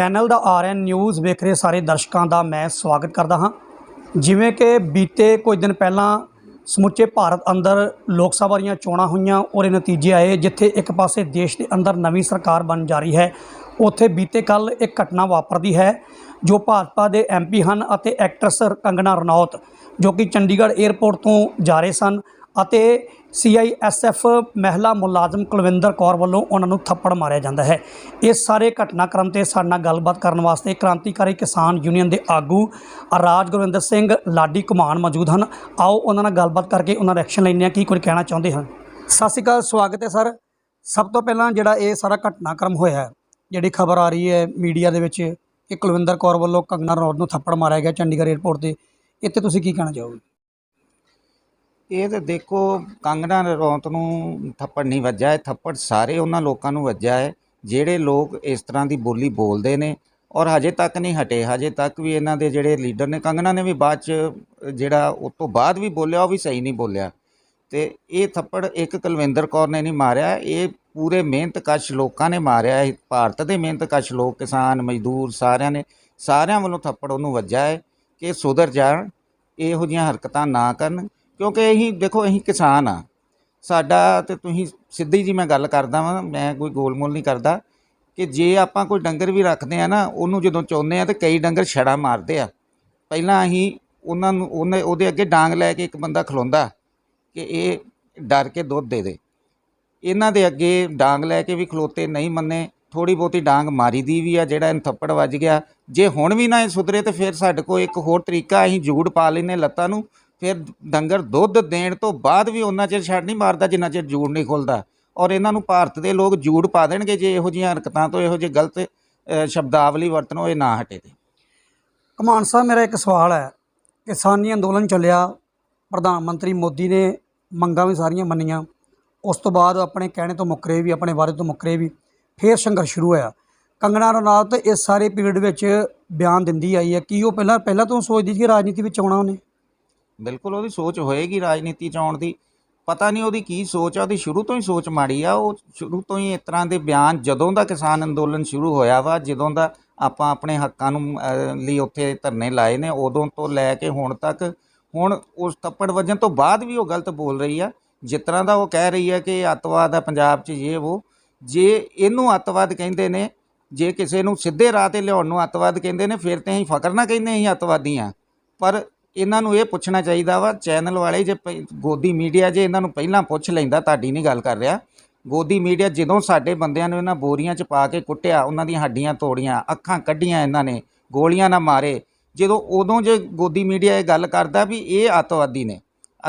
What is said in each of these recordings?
Channel ਦਾ RN news ਵੇਖ ਰਹੇ ਸਾਰੇ ਦਰਸ਼ਕਾਂ ਦਾ ਮੈਂ ਸਵਾਗਤ ਕਰਦਾ ਹਾਂ। ਜਿਵੇਂ ਕਿ ਬੀਤੇ ਕੁਝ ਦਿਨ ਪਹਿਲਾਂ ਸਮੁੱਚੇ ਭਾਰਤ ਅੰਦਰ ਲੋਕ ਸਭਾ ਦੀਆਂ ਚੋਣਾਂ ਹੋਈਆਂ ਔਰ ਇਹ ਨਤੀਜੇ ਆਏ, ਜਿੱਥੇ ਇੱਕ ਪਾਸੇ ਦੇਸ਼ ਦੇ ਅੰਦਰ ਨਵੀਂ ਸਰਕਾਰ ਬਣ ਜਾ ਰਹੀ ਹੈ, ਉੱਥੇ ਬੀਤੇ ਕੱਲ ਇੱਕ ਘਟਨਾ ਵਾਪਰਦੀ ਹੈ, ਜੋ ਭਾਜਪਾ ਦੇ ਐਮਪੀ ਹਨ ਅਤੇ ਐਕਟਰਸ ਕੰਗਣਾ ਰਣੌਤ, ਜੋ ਕਿ ਚੰਡੀਗੜ੍ਹ 에ਅਰਪੋਰਟ ਤੋਂ ਜਾ ਰਹੇ ਸਨ। ਅਤੇ ਸੀਆਈਐਸਐਫ ਮਹਿਲਾ ਮੁਲਾਜ਼ਮ ਕੁਲਵਿੰਦਰ ਕੌਰ ਵੱਲੋਂ ਉਹਨਾਂ ਨੂੰ ਥੱਪੜ ਮਾਰਿਆ ਜਾਂਦਾ ਹੈ। ਇਸ ਸਾਰੇ ਘਟਨਾਕ੍ਰਮ ਤੇ ਸਾਡੇ ਨਾਲ ਗੱਲਬਾਤ ਕਰਨ ਵਾਸਤੇ ਕ੍ਰਾਂਤੀਕਾਰੀ ਕਿਸਾਨ ਯੂਨੀਅਨ ਦੇ ਆਗੂ ਰਾਜ ਗੁਰਵਿੰਦਰ ਸਿੰਘ ਲਾਡੀ ਕੁਮਾਨ ਮੌਜੂਦ ਹਨ। ਆਓ ਉਹਨਾਂ ਨਾਲ ਗੱਲਬਾਤ ਕਰਕੇ ਉਹਨਾਂ ਦਾ ਐਕਸ਼ਨ ਲੈਂਦੇ ਹਾਂ। ਕੀ ਕੁਝ ਕਹਿਣਾ ਚਾਹੁੰਦੇ ਹਨ? ਸਤਿ ਸ਼੍ਰੀ ਅਕਾਲ ਸਵਾਗਤ ਹੈ ਸਰ। ਸਭ ਤੋਂ ਪਹਿਲਾਂ ਜਿਹੜਾ ਇਹ ਸਾਰਾ ਘਟਨਾਕ੍ਰਮ ਹੋਇਆ ਹੈ, ਜਿਹੜੀ ਖਬਰ ਆ ਰਹੀ ਹੈ ਮੀਡੀਆ ਦੇ ਵਿੱਚ ਕਿ ਕੁਲਵਿੰਦਰ ਕੌਰ ਵੱਲੋਂ ਕੰਗਨਾ ਰਣੌਤ ਨੂੰ ਥੱਪੜ ਮਾਰਿਆ ਗਿਆ ਚੰਡੀਗੜ੍ਹ 에ਅਰਪੋਰਟ ਤੇ ਇੱਥੇ ਤੁਸੀਂ ਕੀ ਕਹਿਣਾ ਚਾਹੋਗੇ? ਇਹ ਤਾਂ ਦੇਖੋ ਕੰਗਣਾ ਰਣੌਤ ਨੂੰ ਥੱਪੜ ਨਹੀਂ ਵੱਜਾ ਹੈ, ਥੱਪੜ ਸਾਰੇ ਉਹਨਾਂ ਲੋਕਾਂ ਨੂੰ ਵੱਜਾ ਹੈ, ਜਿਹੜੇ ਲੋਕ ਇਸ ਤਰ੍ਹਾਂ ਦੀ ਬੋਲੀ ਬੋਲਦੇ ਨੇ ਔਰ ਹਜੇ ਤੱਕ ਨਹੀਂ ਹਟੇ, ਹਜੇ ਤੱਕ ਵੀ ਇਹਨਾਂ ਦੇ ਜਿਹੜੇ ਲੀਡਰ ਨੇ ਕੰਗਣਾ ਨੇ ਵੀ ਬਾਅਦ ਚ ਜਿਹੜਾ ਉਸ ਤੋਂ ਬਾਅਦ ਵੀ ਬੋਲਿਆ, ਉਹ ਵੀ ਸਹੀ ਨਹੀਂ ਬੋਲਿਆ। ਤੇ ਇਹ ਥੱਪੜ ਇੱਕ ਕੁਲਵਿੰਦਰ ਕੌਰ ਨੇ ਨਹੀਂ ਮਾਰਿਆ, ਇਹ ਪੂਰੇ ਮਿਹਨਤਕਸ਼ ਲੋਕਾਂ ਨੇ ਮਾਰਿਆ, ਇਹ ਭਾਰਤ ਦੇ ਮਿਹਨਤਕਸ਼ ਲੋਕ, ਕਿਸਾਨ, ਮਜ਼ਦੂਰ ਸਾਰਿਆਂ ਨੇ, ਸਾਰਿਆਂ ਵੱਲੋਂ ਥੱਪੜ ਉਹਨੂੰ ਵੱਜਾ ਹੈ ਕਿ ਸੁਧਰ ਜਾਣ, ਇਹੋ ਜਿਹੀਆਂ ਹਰਕਤਾਂ ਨਾ ਕਰਨ। ਕਿਉਂਕਿ ਅਸੀਂ, ਦੇਖੋ, ਅਸੀਂ ਕਿਸਾਨ ਆ। ਸਾਡਾ ਤੇ ਤੁਸੀਂ ਸਿੱਧੀ ਜੀ ਮੈਂ ਗੱਲ ਕਰਦਾ ਵਾਂ, ਮੈਂ ਕੋਈ ਗੋਲਮੋਲ ਨਹੀਂ ਕਰਦਾ ਕਿ ਜੇ ਆਪਾਂ ਕੋਈ ਡੰਗਰ ਵੀ ਰੱਖਦੇ ਆ ਨਾ, ਉਹਨੂੰ ਜਦੋਂ ਚੋਂਦੇ ਆ ਤੇ ਕਈ ਡੰਗਰ ਛੜਾ ਮਾਰਦੇ ਆ। ਪਹਿਲਾਂ ਅਸੀਂ ਉਹਨਾਂ ਨੂੰ, ਉਹਨੇ, ਉਹਦੇ ਅੱਗੇ ਡਾਂਗ ਲੈ ਕੇ ਇੱਕ ਬੰਦਾ ਖਲੋਂਦਾ ਕਿ ਇਹ ਡਰ ਕੇ ਦੁੱਧ ਦੇ ਦੇ। ਇਹਨਾਂ ਦੇ ਅੱਗੇ ਡਾਂਗ ਲੈ ਕੇ ਵੀ ਖਲੋਤੇ ਨਹੀਂ ਮੰਨੇ ਥੋੜੀ ਬਹੁਤੀ ਡਾਂਗ ਮਾਰੀ ਦੀ ਵੀ ਆ, ਜਿਹੜਾ ਇਹਨੂੰ ਥੱਪੜ ਵੱਜ ਗਿਆ। ਜੇ ਹੁਣ ਵੀ ਨਾ ਇਹ ਸੁਧਰੇ ਤੇ ਫਿਰ ਸਾਡੇ ਕੋਲ ਇੱਕ ਹੋਰ ਤਰੀਕਾ, ਅਸੀਂ ਜੂੜ ਪਾ ਲੈਨੇ ਲੱਤਾਂ ਨੂੰ ਫਿਰ ਡੰਗਰ ਦੁੱਧ ਦੇਣ ਤੋਂ ਬਾਅਦ ਵੀ ਉਹਨਾਂ ਚਿਰ ਛੱਡ ਨਹੀਂ ਮਾਰਦਾ ਜਿੰਨਾ ਚਿਰ ਜੂੜ ਨਹੀਂ ਖੁੱਲਦਾ। ਔਰ ਇਹਨਾਂ ਨੂੰ ਭਾਰਤ ਦੇ ਲੋਕ ਜੂੜ ਪਾ ਦੇਣਗੇ ਜੇ ਇਹੋ ਜਿਹੀਆਂ ਹਰਕਤਾਂ ਤੋਂ ਇਹੋ ਜਿਹੇ ਗਲਤ ਅ, ਸ਼ਬਦਾਵਲੀ ਵਰਤਣੋਂ ਇਹ ਨਾ ਹਟੇ ਤੇ। ਕਮਾਨ ਸਾਹਿਬ ਮੇਰਾ ਇੱਕ ਸਵਾਲ ਹੈ। ਕਿਸਾਨੀ ਅੰਦੋਲਨ ਚੱਲਿਆ। ਪ੍ਰਧਾਨ ਮੰਤਰੀ ਮੋਦੀ ਨੇ ਮੰਗਾਂ ਵੀ ਸਾਰੀਆਂ ਮੰਨੀਆਂ। ਉਸ ਤੋਂ ਬਾਅਦ ਆਪਣੇ ਕਹਿਣੇ ਤੋਂ ਮੁੱਕਰੇ ਵੀ ਆਪਣੇ ਵਾਅਦੇ ਤੋਂ ਮੁੱਕਰੇ ਵੀ ਫੇਰ ਸੰਘਰਸ਼ ਸ਼ੁਰੂ ਹੋਇਆ। ਕੰਗਨਾ ਰਣੌਤ ਇਸ ਸਾਰੇ ਪੀਰੀਅਡ ਵਿੱਚ ਬਿਆਨ ਦਿੰਦੀ ਆਈ ਹੈ। ਕਿ ਉਹ ਪਹਿਲਾਂ ਪਹਿਲਾਂ ਤੋਂ ਸੋਚਦੀ ਸੀ ਕਿ ਰਾਜਨੀਤੀ ਵਿੱਚ ਆਉਣਾ ਉਹਨੇ? ਬਿਲਕੁਲ, ਉਹਦੀ ਸੋਚ ਹੋਏਗੀ ਰਾਜਨੀਤੀ ਚ ਆਉਣ ਦੀ। ਪਤਾ ਨਹੀਂ ਉਹਦੀ ਕੀ ਸੋਚ ਆ, ਉਹਦੀ ਸ਼ੁਰੂ ਤੋਂ ਹੀ ਸੋਚ ਮਾੜੀ ਆ। ਉਹ ਸ਼ੁਰੂ ਤੋਂ ਹੀ ਇਸ ਤਰ੍ਹਾਂ ਦੇ ਬਿਆਨ ਜਦੋਂ ਦਾ ਕਿਸਾਨ ਅੰਦੋਲਨ ਸ਼ੁਰੂ ਹੋਇਆ ਵਾ, ਜਦੋਂ ਦਾ ਆਪਾਂ ਆਪਣੇ ਹੱਕਾਂ ਨੂੰ ਲਈ ਉੱਥੇ ਧਰਨੇ ਲਾਏ ਨੇ, ਉਦੋਂ ਤੋਂ ਲੈ ਕੇ ਹੁਣ ਤੱਕ, ਹੁਣ ਉਸ ਥੱਪੜ ਵੱਜਣ ਤੋਂ ਬਾਅਦ ਵੀ ਉਹ ਗਲਤ ਬੋਲ ਰਹੀ ਆ। ਜਿਸ ਤਰ੍ਹਾਂ ਦਾ ਉਹ ਕਹਿ ਰਹੀ ਹੈ ਕਿ ਅੱਤਵਾਦ ਆ ਪੰਜਾਬ 'ਚ ਇਹ ਉਹ ਜੇ ਇਹਨੂੰ ਅੱਤਵਾਦ ਕਹਿੰਦੇ ਨੇ, ਜੇ ਕਿਸੇ ਨੂੰ ਸਿੱਧੇ ਰਾਹ ਤੇ ਲਿਆਉਣ ਨੂੰ ਅੱਤਵਾਦ ਕਹਿੰਦੇ ਨੇ, ਫਿਰ ਤੇ ਅਸੀਂ ਫਕਰ ਨਾ ਕਹਿੰਦੇ ਅਸੀਂ ਅੱਤਵਾਦੀ ਆ। ਪਰ ਇਹਨਾਂ ਨੂੰ ਇਹ ਪੁੱਛਣਾ ਚਾਹੀਦਾ ਵਾ, ਚੈਨਲ ਵਾਲੇ ਜੇ ਪਹਿ- ਗੋਦੀ ਮੀਡੀਆ ਜੇ ਇਹਨਾਂ ਨੂੰ ਪਹਿਲਾਂ ਪੁੱਛ ਲੈਂਦਾ, ਤੁਹਾਡੀ ਨਹੀਂ ਗੱਲ ਕਰ ਰਿਹਾ। ਗੋਦੀ ਮੀਡੀਆ ਜਦੋਂ ਸਾਡੇ ਬੰਦਿਆਂ ਨੂੰ ਇਹਨਾਂ ਬੋਰੀਆਂ 'ਚ ਪਾ ਕੇ ਕੁੱਟਿਆ, ਉਹਨਾਂ ਦੀਆਂ ਹੱਡੀਆਂ ਤੋੜੀਆਂ, ਅੱਖਾਂ ਕੱਢੀਆਂ ਇਹਨਾਂ ਨੇ, ਗੋਲੀਆਂ ਨਾਲ ਮਾਰੇ, ਜਦੋਂ ਉਦੋਂ ਜੇ ਗੋਦੀ ਮੀਡੀਆ ਇਹ ਗੱਲ ਕਰਦਾ ਵੀ ਇਹ ਅੱਤਵਾਦੀ ਨੇ,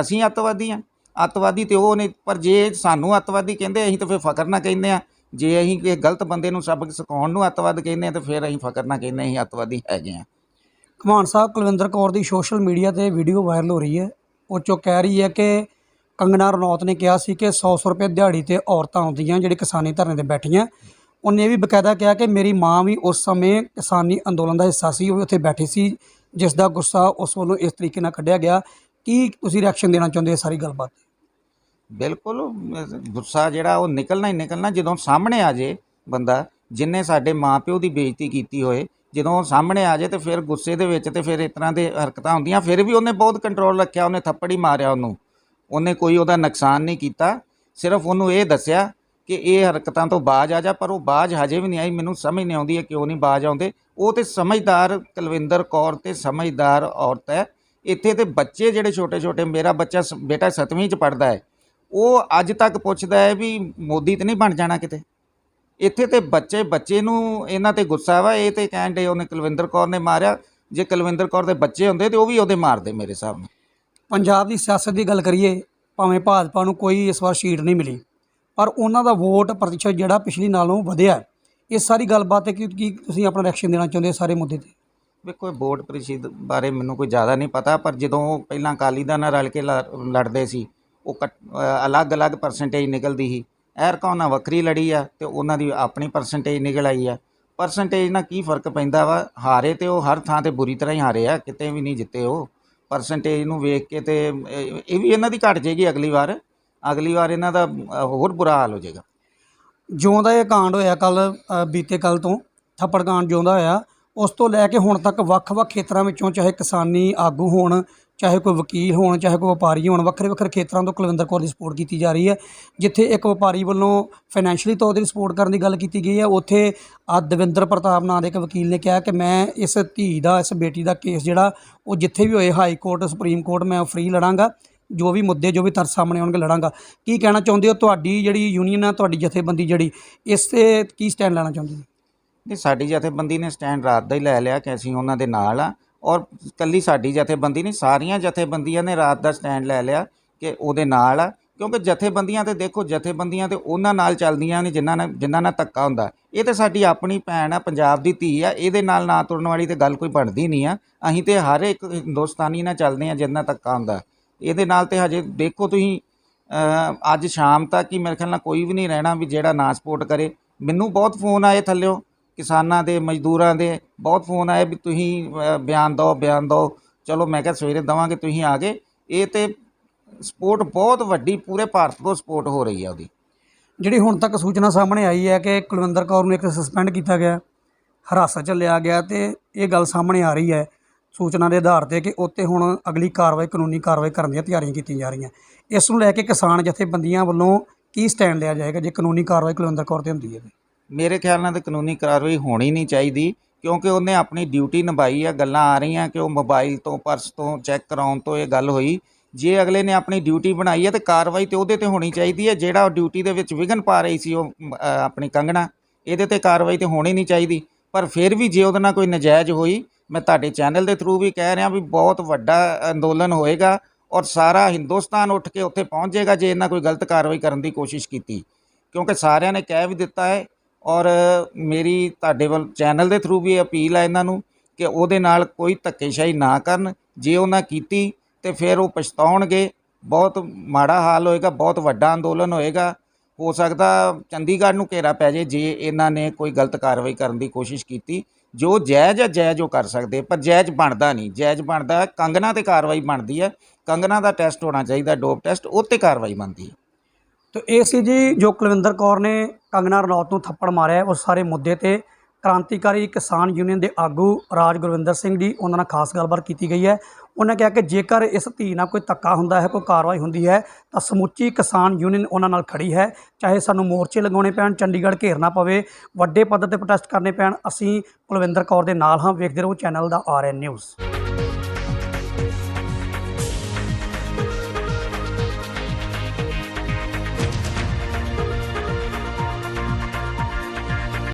ਅਸੀਂ ਅੱਤਵਾਦੀ ਆ। ਅੱਤਵਾਦੀ ਤੇ ਉਹ ਨੇ, ਪਰ ਜੇ ਸਾਨੂੰ ਅੱਤਵਾਦੀ ਕਹਿੰਦੇ, ਅਸੀਂ ਤਾਂ ਫਿਰ ਫਕਰ ਨਾ ਕਹਿੰਦੇ ਆ। ਜੇ ਅਸੀਂ ਕਿਸੇ ਗਲਤ ਬੰਦੇ ਨੂੰ ਸਬਕ ਸਿਖਾਉਣ ਨੂੰ ਅੱਤਵਾਦ ਕਹਿੰਦੇ ਆ, ਤਾਂ ਫਿਰ ਅਸੀਂ ਫਕਰ ਨਾ ਕਹਿੰਦੇ ਅਸੀਂ ਅੱਤਵਾਦੀ ਹੈਗੇ ਆ। ਘਮਾਨ ਸਾਹਿਬ, ਕੁਲਵਿੰਦਰ ਕੌਰ ਦੀ ਸੋਸ਼ਲ ਮੀਡੀਆ ਤੇ ਵੀਡੀਓ ਵਾਇਰਲ ਹੋ ਰਹੀ ਹੈ। ਉਹ 'ਚੋਂ ਕਹਿ ਰਹੀ ਹੈ ਕਿ ਕੰਗਨਾ ਰਣੌਤ ਨੇ ਕਿਹਾ ਸੀ ਕਿ 100-100 ਰੁਪਏ ਦਿਹਾੜੀ ਤੇ ਔਰਤਾਂ ਆਉਂਦੀਆਂ ਜਿਹੜੇ ਕਿਸਾਨੀ ਧਰਨੇ ਤੇ ਬੈਠੀਆਂ। ਉਹਨੇ ਇਹ ਵੀ ਬਕਾਇਦਾ ਕਿਹਾ ਕਿ ਮੇਰੀ ਮਾਂ ਵੀ ਉਸ ਸਮੇਂ ਕਿਸਾਨੀ ਅੰਦੋਲਨ ਦਾ ਹਿੱਸਾ ਸੀ, ਉਹ ਵੀ ਉੱਥੇ ਬੈਠੀ ਸੀ, ਜਿਸ ਦਾ ਗੁੱਸਾ ਉਸ ਵੱਲੋਂ ਇਸ ਤਰੀਕੇ ਨਾਲ ਕੱਢਿਆ ਗਿਆ। ਕੀ ਤੁਸੀਂ ਰਿਐਕਸ਼ਨ ਦੇਣਾ ਚਾਹੁੰਦੇ ਹੋ ਸਾਰੀ ਗੱਲਬਾਤ? ਤੇ? ਬਿਲਕੁਲ, ਗੁੱਸਾ ਜਿਹੜਾ ਉਹ ਨਿਕਲਣਾ ਹੀ ਨਿਕਲਣਾ, ਜਦੋਂ ਸਾਹਮਣੇ ਆ ਜੇ ਬੰਦਾ, ਜਿਨੇ ਸਾਡੇ ਮਾਪਿਓ ਦੀ ਬੇਇੱਜ਼ਤੀ ਕੀਤੀ ਹੋਏ ਜਦੋਂ ਸਾਹਮਣੇ ਆ ਜੇ ਤੇ ਫਿਰ ਗੁੱਸੇ ਦੇ ਵਿੱਚ ਤੇ ਫਿਰ ਇਸ ਤਰ੍ਹਾਂ ਦੇ ਹਰਕਤਾਂ ਹੁੰਦੀਆਂ, ਫਿਰ ਵੀ ਉਹਨੇ ਬਹੁਤ ਕੰਟਰੋਲ ਰੱਖਿਆ, ਉਹਨੇ ਥੱਪੜ ਹੀ ਮਾਰਿਆ ਉਹਨੂੰ। ਉਹਨੇ ਕੋਈ ਉਹਦਾ ਨੁਕਸਾਨ ਨਹੀਂ ਕੀਤਾ। ਸਿਰਫ ਉਹਨੂੰ ਇਹ ਦੱਸਿਆ ਕਿ ਇਹ ਹਰਕਤਾਂ ਤੋਂ ਬਾਜ ਆ ਜਾ, ਪਰ ਉਹ ਬਾਜ ਹਜੇ ਵੀ ਨਹੀਂ ਆਈ। ਮੈਨੂੰ ਸਮਝ ਨਹੀਂ ਆਉਂਦੀ ਹੈ ਕਿਉਂ ਨਹੀਂ ਬਾਜ ਆਉਂਦੇ। ਉਹ ਤੇ ਸਮਝਦਾਰ ਕੁਲਵਿੰਦਰ ਕੌਰ ਤੇ ਸਮਝਦਾਰ ਔਰਤ ਹੈ। ਇੱਥੇ ਤੇ ਬੱਚੇ ਜਿਹੜੇ ਛੋਟੇ ਛੋਟੇ ਮੇਰਾ ਬੱਚਾ ਸ- ਬੇਟਾ 7ਵੀਂ ਚ ਪੜਦਾ ਹੈ। ਉਹ ਅੱਜ ਤੱਕ ਪੁੱਛਦਾ ਹੈ ਵੀ ਮੋਦੀ ਤੇ ਨਹੀਂ ਬਣ ਜਾਣਾ ਕਿਤੇ? ਇੱਥੇ ਤੇ ਬੱਚੇ ਬੱਚੇ ਨੂੰ ਇਹਨਾਂ ਤੇ ਗੁੱਸਾ ਵਾ ਇਹ ਤੇ ਕਹਿਣ ਦੇ ਉਹਨੇ ਕੁਲਵਿੰਦਰ ਕੌਰ ਨੇ ਮਾਰਿਆ। ਜੇ ਕੁਲਵਿੰਦਰ ਕੌਰ ਦੇ ਬੱਚੇ ਹੁੰਦੇ ਤੇ ਉਹ ਵੀ ਉਹਦੇ ਮਾਰਦੇ ਮੇਰੇ ਹਿਸਾਬ ਨਾਲ। ਪੰਜਾਬ ਦੀ ਸਿਆਸਤ ਦੀ ਗੱਲ ਕਰੀਏ ਭਾਵੇਂ ਭਾਜਪਾ ਨੂੰ ਕੋਈ ਇਸ ਵਾਰ ਸੀਟ ਨਹੀਂ ਮਿਲੀ ਪਰ ਉਹਨਾਂ ਦਾ ਵੋਟ ਪ੍ਰਤੀਸ਼ਤ ਜਿਹੜਾ ਪਿਛਲੀ ਨਾਲੋਂ ਵਧਿਆ। ਇਹ ਸਾਰੀ ਗੱਲਬਾਤ ਹੈ ਕਿ ਕੀ ਤੁਸੀਂ ਆਪਣਾ ਰਿਐਕਸ਼ਨ ਦੇਣਾ ਚਾਹੁੰਦੇ ਹੋ ਸਾਰੇ ਮੁੱਦੇ ਤੇ? ਵੇਖੋ ਵੋਟ ਪ੍ਰਸ਼ੀਦ ਬਾਰੇ ਮੈਨੂੰ ਕੋਈ ਜ਼ਿਆਦਾ ਨਹੀਂ ਪਤਾ ਪਰ ਜਦੋਂ ਪਹਿਲਾਂ ਅਕਾਲੀ ਦਲ ਨਾਲ ਰਲ ਕੇ ਲੜਦੇ ਸੀ ਉਹ ਅਲੱਗ-ਅਲੱਗ ਪਰਸੈਂਟੇਜ ਨਿਕਲਦੀ ਸੀ। ਐਰਕਾ ਉਹਨਾਂ ਵੱਖਰੀ ਲੜੀ ਆ ਤੇ ਉਹਨਾਂ ਦੀ ਆਪਣੀ ਪਰਸੈਂਟੇਜ ਨਿਕਲ ਆਈ ਆ। ਪਰਸੈਂਟੇਜ ਨਾਲ ਕੀ ਫ਼ਰਕ ਪੈਂਦਾ ਵਾ? ਹਾਰੇ ਤੇ ਉਹ ਹਰ ਥਾਂ ਤੇ ਬੁਰੀ ਤਰ੍ਹਾਂ ਹੀ ਹਾਰੇ ਆ, ਕਿਤੇ ਵੀ ਨਹੀਂ ਜਿੱਤੇ ਉਹ। ਪਰਸੈਂਟੇਜ ਨੂੰ ਵੇਖ ਕੇ ਤੇ ਇਹ ਵੀ ਇਹਨਾਂ ਦੀ ਘਟ ਜਾਏਗੀ ਅਗਲੀ ਵਾਰ। ਅਗਲੀ ਵਾਰ ਇਹਨਾਂ ਦਾ ਹੋਰ ਬੁਰਾ ਹਾਲ ਹੋ ਜਾਏਗਾ। ਜਿਉਂ ਦਾ ਇਹ ਕਾਂਡ ਹੋਇਆ ਕੱਲ ਬੀਤੇ ਕੱਲ ਤੋਂ, ਥੱਪੜ ਕਾਂਡ ਜਿਉਂਦਾ ਹੋਇਆ। ਉਸ ਤੋਂ ਲੈ ਕੇ ਹੁਣ ਤੱਕ ਵੱਖ-ਵੱਖ ਖੇਤਰਾਂ ਵਿੱਚੋਂ ਚਾਹੇ ਕਿਸਾਨੀ ਆਗੂ ਹੋਣ ਚਾਹੇ ਕੋਈ ਵਕੀਲ ਹੋਣ, ਚਾਹੇ ਕੋਈ ਵਪਾਰੀ ਹੋਣ, ਵੱਖਰੇ ਵੱਖਰੇ ਖੇਤਰਾਂ ਤੋਂ ਕੁਲਵਿੰਦਰ ਕੌਰ ਦੀ ਸਪੋਰਟ ਕੀਤੀ ਜਾ ਰਹੀ ਹੈ। ਜਿੱਥੇ ਇੱਕ ਵਪਾਰੀ ਵੱਲੋਂ ਫਾਈਨੈਂਸ਼ੀਅਲੀ ਤੌਰ ਤੇ ਸਪੋਰਟ ਕਰਨ ਦੀ ਗੱਲ ਕੀਤੀ ਗਈ ਹੈ, ਉੱਥੇ ਆ ਦਵਿੰਦਰ ਪ੍ਰਤਾਪ ਨਾਂ ਦੇ ਇੱਕ ਵਕੀਲ ਨੇ ਕਿਹਾ ਕਿ ਮੈਂ ਇਸ ਧੀ ਦਾ, ਇਸ ਬੇਟੀ ਦਾ ਕੇਸ ਜਿਹੜਾ, ਉਹ ਜਿੱਥੇ ਵੀ ਹੋਏ ਹਾਈ ਕੋਰਟ ਸੁਪਰੀਮ ਕੋਰਟ ਮੈਂ ਫ੍ਰੀ ਲੜਾਂਗਾ। ਜੋ ਵੀ ਮੁੱਦੇ, ਜੋ ਵੀ ਤਰ ਸਾਹਮਣੇ ਆਉਣਗੇ ਲੜਾਂਗਾ। ਕੀ ਕਹਿਣਾ ਚਾਹੁੰਦੇ ਹੋ ਤੁਹਾਡੀ ਜਿਹੜੀ ਯੂਨੀਅਨ ਆ, ਤੁਹਾਡੀ ਜਥੇਬੰਦੀ ਜਿਹੜੀ, ਇਸ ਤੇ ਕੀ ਸਟੈਂਡ ਲੈਣਾ ਚਾਹੁੰਦੀ ਹੈ? ਨਹੀਂ, ਸਾਡੀ ਜਥੇਬੰਦੀ ਨੇ ਸਟੈਂਡ ਰਾਤ ਦਾ ਹੀ ਲੈ ਲਿਆ ਕਿ ਅਸੀਂ ਉਹਨਾਂ ਦੇ ਨਾਲ ਆ। ਔਰ ਕੱਲੀ ਸਾਡੀ ਜਥੇਬੰਦੀ ਨਹੀਂ, ਸਾਰੀਆਂ ਜਥੇਬੰਦੀਆਂ ਨੇ ਰਾਤ ਦਾ ਸਟੈਂਡ ਲੈ ਲਿਆ ਕਿ ਉਹਦੇ ਨਾਲ ਆ। ਕਿਉਂਕਿ ਜਥੇਬੰਦੀਆਂ ਤੇ ਦੇਖੋ, ਜਥੇਬੰਦੀਆਂ ਤੇ ਉਹਨਾਂ ਨਾਲ ਚੱਲਦੀਆਂ ਨੇ ਜਿਨ੍ਹਾਂ ਨਾਲ ਜਿਨ੍ਹਾਂ ਨਾਲ ਧੱਕਾ ਹੁੰਦਾ। ਇਹ ਤੇ ਸਾਡੀ ਆਪਣੀ ਭੈਣ ਆ, ਪੰਜਾਬ ਦੀ ਧੀ ਆ। ਇਹਦੇ ਨਾਲ ਨਾ ਤੁਰਨ ਵਾਲੀ ਤੇ ਗੱਲ ਕੋਈ ਬਣਦੀ ਨਹੀਂ ਆ। ਅਸੀਂ ਤੇ ਹਰ ਇੱਕ ਹਿੰਦੁਸਤਾਨੀ ਨਾਲ ਚੱਲਦੇ ਆ ਜਿੰਨਾ ਧੱਕਾ ਹੁੰਦਾ। ਇਹਦੇ ਨਾਲ ਤੇ ਹਜੇ ਦੇਖੋ ਤੁਸੀਂ ਅੱਜ ਸ਼ਾਮ ਤੱਕ ਹੀ ਮੇਰੇ ਖਿਆਲ ਨਾਲ ਕੋਈ ਵੀ ਨਹੀਂ ਰਹਿਣਾ ਵੀ ਜਿਹੜਾ ਨਾ ਸਪੋਰਟ ਕਰੇ। ਮੈਨੂੰ ਬਹੁਤ ਫੋਨ ਆਏ ਥੱਲਿਓ। ਕਿਸਾਨਾਂ ਦੇ, ਮਜ਼ਦੂਰਾਂ ਦੇ ਬਹੁਤ ਫੋਨ ਆਏ ਵੀ ਤੁਸੀਂ ਬਿਆਨ ਦਿਓ ਬਿਆਨ ਦਿਓ। ਚਲੋ ਮੈਂ ਕਿਹਾ ਸਵੇਰੇ ਦਵਾਂਗੇ, ਤੁਸੀਂ ਆ ਗਏ। ਇਹ ਤੇ ਸਪੋਰਟ ਬਹੁਤ ਵੱਡੀ, ਪੂਰੇ ਭਾਰਤ ਤੋਂ ਸਪੋਰਟ ਹੋ ਰਹੀ ਹੈ ਉਹਦੀ। ਜਿਹੜੀ ਹੁਣ ਤੱਕ ਸੂਚਨਾ ਸਾਹਮਣੇ ਆਈ ਹੈ ਕਿ ਕੁਲਵਿੰਦਰ ਕੌਰ ਨੂੰ ਇੱਕ ਸਸਪੈਂਡ ਕੀਤਾ ਗਿਆ, ਹਿਰਾਸਤ 'ਚ ਲਿਆ ਗਿਆ ਤੇ ਇਹ ਗੱਲ ਸਾਹਮਣੇ ਆ ਰਹੀ ਹੈ ਸੂਚਨਾ ਦੇ ਆਧਾਰ ਤੇ ਕਿ ਉੱਤੇ ਹੁਣ ਅਗਲੀ ਕਾਰਵਾਈ, ਕਾਨੂੰਨੀ ਕਾਰਵਾਈ ਕਰਨ ਦੀਆਂ ਤਿਆਰੀਆਂ ਕੀਤੀਆਂ ਜਾ ਰਹੀਆਂ। ਇਸ ਨੂੰ ਲੈ ਕੇ ਕਿਸਾਨ ਜਥੇਬੰਦੀਆਂ ਵੱਲੋਂ ਕੀ ਸਟੈਂਡ ਲਿਆ ਜਾਏਗਾ ਜੇ ਕਾਨੂੰਨੀ ਕਾਰਵਾਈ ਕੁਲਵਿੰਦਰ ਕੌਰ ਤੇ ਹੁੰਦੀ ਹੈ? ਤੇ? ਮੇਰੇ ਖਿਆਲ ਨਾਲ ਤਾਂ ਕਾਨੂੰਨੀ ਕਾਰਵਾਈ ਹੋਣੀ ਨਹੀਂ ਚਾਹੀਦੀ, ਕਿਉਂਕਿ ਉਹਨੇ ਆਪਣੀ ਡਿਊਟੀ ਨਿਭਾਈ ਆ, ਗੱਲਾਂ ਆ ਰਹੀਆਂ ਕਿ ਉਹ ਮੋਬਾਈਲ ਤੋਂ, ਪਰਸ ਤੋਂ ਚੈੱਕ ਕਰਾਉਣ ਤੋਂ ਇਹ ਗੱਲ ਹੋਈ। ਜੇ ਅਗਲੇ ਨੇ ਆਪਣੀ ਡਿਊਟੀ ਬਣਾਈ ਹੈ ਤੇ ਕਾਰਵਾਈ ਤੇ ਉਹਦੇ ਤੇ ਹੋਣੀ ਚਾਹੀਦੀ ਹੈ ਜਿਹੜਾ ਉਹ ਡਿਊਟੀ ਦੇ ਵਿੱਚ ਵਿਘਨ ਪਾ ਰਹੀ ਸੀ ਉਹ ਆਪਣੀ ਕੰਗਣਾ, ਇਹਦੇ ਤੇ ਕਾਰਵਾਈ ਤੇ ਹੋਣੀ ਨਹੀਂ ਚਾਹੀਦੀ। ਪਰ ਫਿਰ ਵੀ ਜੇ ਉਹਦੇ ਨਾਲ ਕੋਈ ਨਜਾਇਜ਼ ਹੋਈ, ਮੈਂ ਤੁਹਾਡੇ ਚੈਨਲ ਦੇ ਥਰੂ ਵੀ ਕਹਿ ਰਿਹਾ ਵੀ ਬਹੁਤ ਵੱਡਾ ਅੰਦੋਲਨ ਹੋਏਗਾ ਔਰ ਸਾਰਾ ਹਿੰਦੁਸਤਾਨ ਉੱਠ ਕੇ ਉੱਥੇ ਪਹੁੰਚ ਜਾਏਗਾ ਜੇ ਇਹਨਾਂ ਕੋਈ ਗਲਤ ਕਾਰਵਾਈ ਕਰਨ ਦੀ ਕੋਸ਼ਿਸ਼ ਕੀਤੀ। ਕਿਉਂਕਿ ਸਾਰਿਆਂ ਨੇ ਕਹਿ ਵੀ ਦਿੱਤਾ ਹੈ ਔਰ ਮੇਰੀ ਤੁਹਾਡੇ ਵੱਲ, ਚੈਨਲ ਦੇ ਥਰੂ ਵੀ ਅਪੀਲ ਹੈ ਇਹਨਾਂ ਨੂੰ ਕਿ ਉਹਦੇ ਨਾਲ ਕੋਈ ਧੱਕੇਸ਼ਾਹੀ ਨਾ ਕਰਨ। ਜੇ ਉਹਨਾਂ ਕੀਤੀ ਤੇ ਫਿਰ ਉਹ ਪਛਤਾਉਣਗੇ। ਬਹੁਤ ਮਾੜਾ ਹਾਲ ਹੋਏਗਾ, ਬਹੁਤ ਵੱਡਾ ਅੰਦੋਲਨ ਹੋਏਗਾ। ਹੋ ਸਕਦਾ ਚੰਡੀਗੜ੍ਹ ਨੂੰ ਘੇਰਾ ਪੈ ਜੇ ਜੇ ਇਹਨਾਂ ਨੇ ਕੋਈ ਗਲਤ ਕਾਰਵਾਈ ਕਰਨ ਦੀ ਕੋਸ਼ਿਸ਼ ਕੀਤੀ। ਜੋ ਜਾਇਜ਼ ਹੈ ਜਾਇਜ਼ ਉਹ ਕਰ ਸਕਦੇ ਪਰ ਜਾਇਜ਼ ਬਣਦਾ ਨਹੀਂ। ਜਾਇਜ਼ ਬਣਦਾ ਕੰਗਨਾ ਤੇ ਕਾਰਵਾਈ ਬਣਦੀ ਹੈ ਕੰਗਨਾ ਦਾ ਟੈਸਟ ਹੋਣਾ ਚਾਹੀਦਾ, ਡੋਪ ਟੈਸਟ ਉਹ ਤੇ ਕਾਰਵਾਈ ਬਣਦੀ ਹੈ ਤੇ ਇਹ ਸੀ ਜੀ ਜੋ ਕੁਲਵਿੰਦਰ ਕੌਰ ਨੇ ਕੰਗਨਾ ਰਣੌਤ ਨੂੰ ਥੱਪੜ ਮਾਰਿਆ ਉਸ ਸਾਰੇ ਮੁੱਦੇ ਤੇ ਕ੍ਰਾਂਤੀਕਾਰੀ ਕਿਸਾਨ ਯੂਨੀਅਨ ਦੇ ਆਗੂ ਰਾਜ ਗੁਰਵਿੰਦਰ ਸਿੰਘ ਜੀ ਉਹਨਾਂ ਨਾਲ ਖਾਸ ਗੱਲਬਾਤ ਕੀਤੀ ਗਈ ਹੈ। ਉਹਨਾਂ ਕਿਹਾ ਕਿ ਜੇਕਰ ਇਸ ਧੀ ਨਾਲ ਕੋਈ ਧੱਕਾ ਹੁੰਦਾ ਹੈ, ਕੋਈ ਕਾਰਵਾਈ ਹੁੰਦੀ ਹੈ, ਤਾਂ ਸਮੁੱਚੀ ਕਿਸਾਨ ਯੂਨੀਅਨ ਉਹਨਾਂ ਨਾਲ ਖੜੀ ਹੈ। ਚਾਹੇ ਸਾਨੂੰ ਮੋਰਚੇ ਲਗਾਉਣੇ ਪੈਣ, ਚੰਡੀਗੜ੍ਹ ਘੇਰਨਾ ਪਵੇ, ਵੱਡੇ ਪੱਧਰ ਤੇ ਪ੍ਰੋਟੈਸਟ ਕਰਨੇ ਪੈਣ, ਅਸੀਂ ਕੁਲਵਿੰਦਰ ਕੌਰ ਦੇ ਨਾਲ ਹਾਂ। ਵੇਖਦੇ ਰਹੋ, ਚੈਨਲ ਦਾ ਆਰਐਨ ਨਿਊਜ਼।